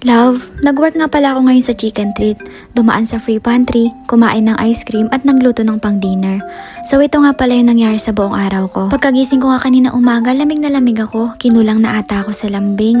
Love, nag-work nga pala ako ngayon sa chicken treat. Dumaan sa free pantry, kumain ng ice cream at nagluto ng pang dinner. So ito nga pala yung nangyari sa buong araw ko. Pagkagising ko nga kanina umaga, lamig na lamig ako. Kinulang na ata ako sa lambing.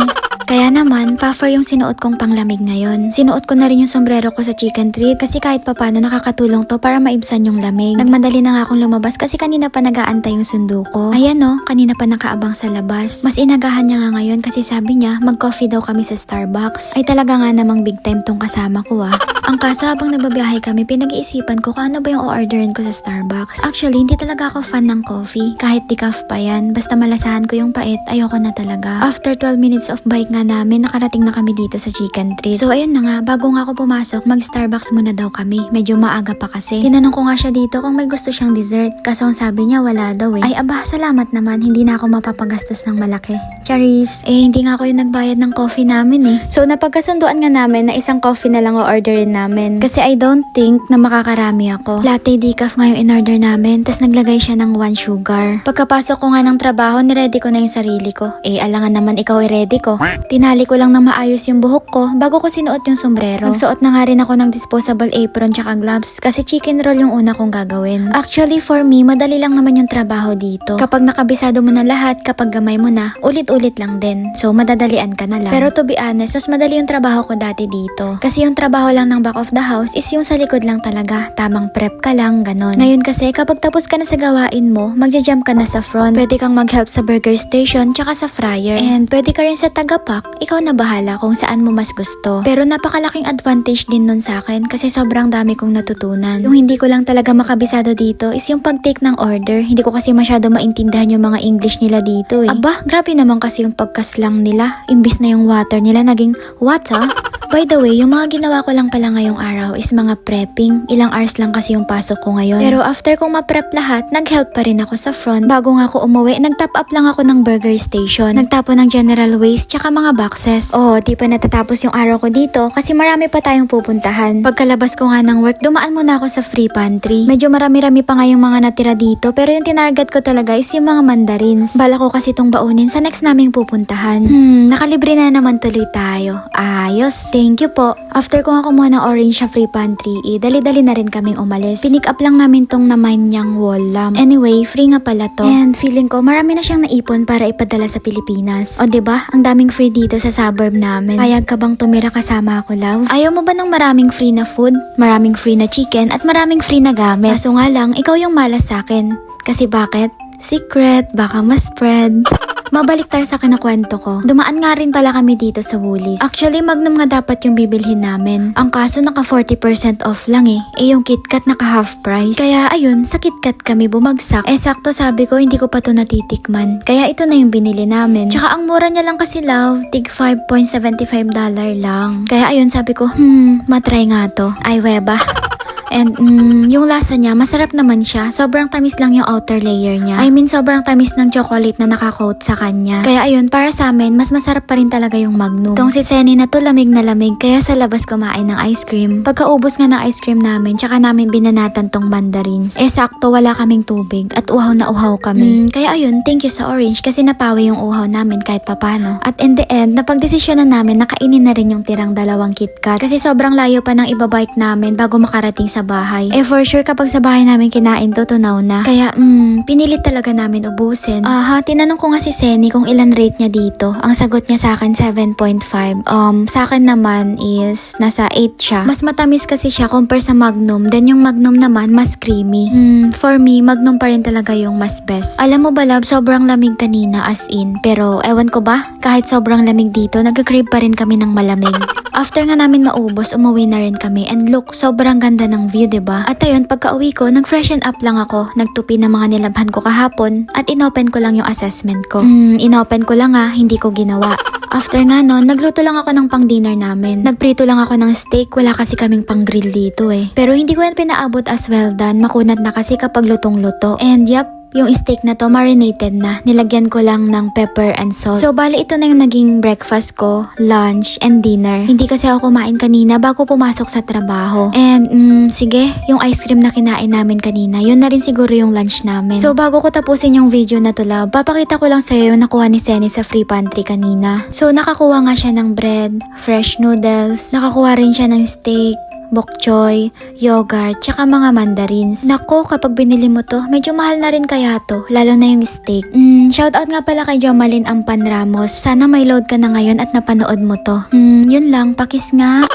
Kaya naman, puffer yung sinuot kong panglamig ngayon. Sinuot ko na rin yung sombrero ko sa chicken treat kasi kahit papano nakakatulong to para maibsan yung lamig. Nagmadali na nga akong lumabas kasi kanina pa nag-aantay yung sundo ko. Ayan no, kanina pa nakaabang sa labas. Mas inagahan niya nga ngayon kasi sabi niya mag-coffee daw kami sa Starbucks. Ay talaga nga namang big time tong kasama ko ah. Ang kaso habang nagbabiyahe kami, pinag-iisipan ko kung ano ba yung o-orderin ko sa Starbucks. Actually, hindi talaga ako fan ng coffee. Kahit decaf pa yan, basta malasahan ko yung pait, ayoko na talaga. After 12 minutes of bike nga namin, nakarating na kami dito sa chicken treat. So ayun na nga, bago nga ako pumasok, mag-Starbucks muna daw kami. Medyo maaga pa kasi. Tinanong ko nga siya dito kung may gusto siyang dessert. Kaso ang sabi niya wala daw eh. Ay aba, salamat naman. Hindi na ako mapapagastos ng malaki. Charis, eh hindi nga ako yung nagbayad ng coffee namin eh. So napagkasunduan nga namin na isang coffee na lang o-orderin namin. Kasi I don't think na makakarami ako. Latte decaf nga yung in-order namin. Tapos naglagay siya ng one sugar. Pagkapasok ko nga ng trabaho, niready ko na yung sarili ko. Eh alangan naman ikaw i-ready ko. Tinali ko lang na maayos yung buhok ko bago ko sinuot yung sombrero. Nagsuot na nga rin ako ng disposable apron tsaka gloves kasi chicken roll yung una kong gagawin. Actually for me, madali lang naman yung trabaho dito. Kapag nakabisado mo na lahat, kapag gamay mo na, ulit-ulit lang din. So madadalian ka na lang. Pero to be honest, mas madali yung trabaho ko dati dito. Kasi yung trabaho lang ng back of the house is yung sa likod lang talaga. Tamang prep ka lang, ganon. Ngayon kasi, kapag tapos ka na sa gawain mo, magja-jump ka na sa front. Pwede kang mag-help sa burger station tsaka sa fryer. And pwede ka rin sa tagapak. Ikaw na bahala kung saan mo mas gusto. Pero napakalaking advantage din nun sa akin kasi sobrang dami kong natutunan. Yung hindi ko lang talaga makabisado dito is yung pag-take ng order. Hindi ko kasi masyado maintindihan yung mga English nila dito eh. Aba, grabe naman kasi yung pagkaslang nila. Imbis na yung water nila naging water. By the way, yung mga ginawa ko lang pala ngayong araw is mga prepping. Ilang hours lang kasi yung pasok ko ngayon. Pero after kong ma-prep lahat, nag-help pa rin ako sa front. Bago nga ako umuwi, nag-top up lang ako ng burger station. Nagtapo ng general waste tsaka mga boxes. Oo, di pa natatapos yung araw ko dito kasi marami pa tayong pupuntahan. Pagkalabas ko nga ng work, dumaan muna ako sa free pantry. Medyo marami-rami pa nga yung mga natira dito pero yung tinarget ko talaga is yung mga mandarins. Bala ko kasi itong baunin sa next naming pupuntahan. Hmm, nakalibre na naman tuloy tayo. Ayos. Thank you po. After ko nga kumuha ng orange sa free pantry, eh, dali-dali na rin kaming umalis. Pinick up lang namin tong naman niyang wall lamp. Anyway, free nga pala to. And feeling ko marami na siyang naipon para ipadala sa Pilipinas. O ba? Ang daming free dito sa suburb namin. Payag ka bang tumira kasama ako, love? Ayaw mo ba ng maraming free na food, maraming free na chicken, at maraming free na gamit? Kaso nga lang, ikaw yung malas sa akin. Kasi bakit? Secret, baka ma-spread. Mabalik tayo sa kinakwento ko. Dumaan nga rin pala kami dito sa Woolies. Actually, Magnum nga dapat yung bibilhin namin. Ang kaso naka 40% off lang eh. Eh yung KitKat naka half price. Kaya ayun, sa KitKat kami bumagsak. Eh sakto sabi ko, hindi ko pa to natitikman. Kaya ito na yung binili namin. Tsaka ang mura niya lang kasi love, tig 5.75 dollar lang. Kaya ayun sabi ko, hmm, matry nga to. Ay weba. And mm, yung lasa niya, masarap naman siya. Sobrang tamis lang yung outer layer niya. I mean, sobrang tamis ng chocolate na nakakoat sa kanya. Kaya ayun, para sa amin, mas masarap pa rin talaga yung Magnum. Tong si Senny na to lamig na lamig, kaya sa labas kumain ng ice cream. Pagkaubos nga ng ice cream namin, tsaka namin binanatan tong mandarins. Eh sakto, wala kaming tubig at uhaw na uhaw kami. Mm, kaya ayun, thank you sa orange kasi napawi yung uhaw namin kahit papano. At in the end, napagdesisyon na namin na kainin na rin yung tirang dalawang KitKat. Kasi sobrang layo pa ng ibabike namin bago makarating sa bahay. Eh for sure kapag sa bahay namin kinain to, tunaw na. Kaya mm, pinilit talaga namin ubusin. Aha, tinanong ko nga si Senny kung ilan rate niya dito. Ang sagot niya sa akin 7.5. Um, sa akin naman is nasa 8 siya. Mas matamis kasi siya compare sa Magnum. Then yung Magnum naman mas creamy. Hmm, for me, Magnum pa rin talaga yung mas best. Alam mo ba love, sobrang lamig kanina as in. Pero ewan ko ba, kahit sobrang lamig dito, nagka-crave pa rin kami ng malamig. After nga namin maubos, umuwi na rin kami. And look, sobrang ganda ng view, ba? At ayun, pagka uwi ko, nag-freshen up lang ako. Nagtupi ng mga nilabhan ko kahapon at inopen ko lang yung assessment ko. Hmm, inopen ko lang ah, hindi ko ginawa. After nga nun, nagluto lang ako ng pang dinner namin. Nagprito lang ako ng steak, wala kasi kaming pang grill dito eh. Pero hindi ko yan pinaabot as well done, makunat na kasi kapag lutong-luto. And yep, yung steak na to marinated na. Nilagyan ko lang ng pepper and salt. So, bali ito na yung naging breakfast ko, lunch, and dinner. Hindi kasi ako kumain kanina bago pumasok sa trabaho. And, mm, sige, yung ice cream na kinain namin kanina, yun na rin siguro yung lunch namin. So, bago ko tapusin yung video na to, love, papakita ko lang sa'yo yung nakuha ni Senny sa free pantry kanina. So, nakakuha nga siya ng bread, fresh noodles, nakakuha rin siya ng steak, bok choy, yogurt, tsaka mga mandarins. Nako, kapag binili mo to, medyo mahal na rin kaya to, lalo na yung steak. Mm, shoutout nga pala kay Jomalyn Ampan Ramos. Sana may load ka na ngayon at napanood mo to. Mm, yun lang, pakis nga.